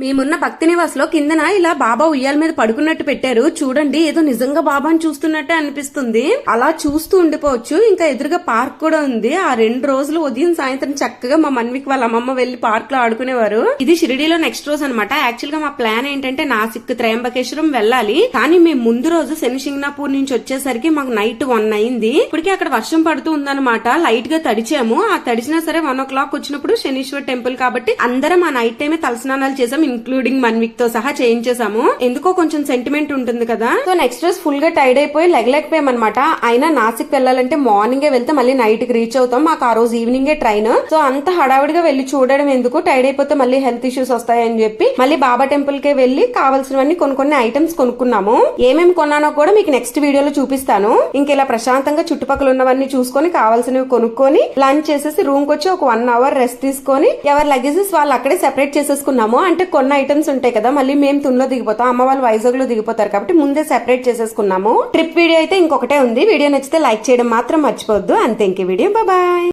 మేమున్న భక్తి నివాస్లో కిందన ఇలా బాబా ఉయ్యాల మీద పడుకున్నట్టు పెట్టారు. చూడండి ఏదో నిజంగా బాబాని చూస్తున్నట్టే అనిపిస్తుంది. అలా చూస్తూ ఉండిపోవచ్చు. ఇంకా ఎదురుగా పార్క్ కూడా ఉంది. ఆ రెండు రోజులు ఉదయం సాయంత్రం చక్కగా మా మన్విక్ వాళ్ళ అమ్మమ్మ వెళ్ళి పార్క్లో ఆడుకునేవారు. ఇది షిరిడీలో నెక్స్ట్ రోజు అనమాట యాక్చువల్గా మా ప్లాన్ ఏంటంటే నాసిక్ త్రయంబకేశ్వరం వెళ్ళాలి. కానీ మేము ముందు రోజు శనిశింగనాపూర్ నుంచి వచ్చేసరికి మాకు నైట్ వన్ అయింది. ఇప్పటికే అక్కడ వర్షం పడుతూ ఉందన్నమాట. లైట్గా తడిచాము. ఆ తడిచినా సరే వన్ ఓ క్లాక్ వచ్చినప్పుడు శనీశ్వర్ టెంపుల్ కాబట్టి అందరం ఆ నైట్ టైమే తలస్నానాలు చేసాం. ఇంక్లూడింగ్ మన్విక్తో సహా చేయించేసాము ఎందుకో కొంచెం సెంటిమెంట్ ఉంటుంది కదా. సో నెక్స్ట్ రోజు ఫుల్గా టైర్డ్ అయిపోయి లెగలేకపోయాం అనమాట అయినా నాసిక్ వెళ్ళాలంటే మార్నింగ్ వెళ్తే మళ్ళీ నైట్కి రీచ్ అవుతాం. మాకు ఆ రోజు ఈవినింగ్ ట్రైన్ సో అంత హడావిడిగా వెళ్ళి చూడడం ఎందుకు? టైర్డ్ అయిపోతే మళ్ళీ హెల్త్ ఇష్యూస్ వస్తాయని చెప్పి మళ్ళీ బాబా టెంపుల్ కే వెళ్ళి కావాల్సినవన్నీ కొన్ని కొన్ని ఐటమ్స్ కొనుక్కున్నాము. ఏమేమి కొన్నానో కూడా మీకు నెక్స్ట్ వీడియోలో చూపిస్తాను. ఇంక ఇలా ప్రశాంతంగా చుట్టుపక్కల ఉన్నవన్నీ చూసుకొని కావాల్సినవి కొనుక్కొని లంచ్ చేసేసి రూమ్కి వచ్చి ఒక వన్ అవర్ రెస్ట్ తీసుకొని ఎవరి లగేజెస్ వాళ్ళు అక్కడే సెపరేట్ చేసేసుకున్నాము. అంటే కొన్ని ఐటమ్స్ ఉంటాయి కదా మళ్ళీ మేము తున్లో దిగిపోతాం అమ్మ వాళ్ళు వైజాగ్లో దిగిపోతారు కాబట్టి ముందే సెపరేట్ చేసేసుకున్నాము. ట్రిప్ వీడియో అయితే ఇంకొకటే ఉంది. వీడియో నచ్చితే లైక్ చేయడం మాత్రం మర్చిపోవద్దు. అంతే ఇంక వీడియో బాయ్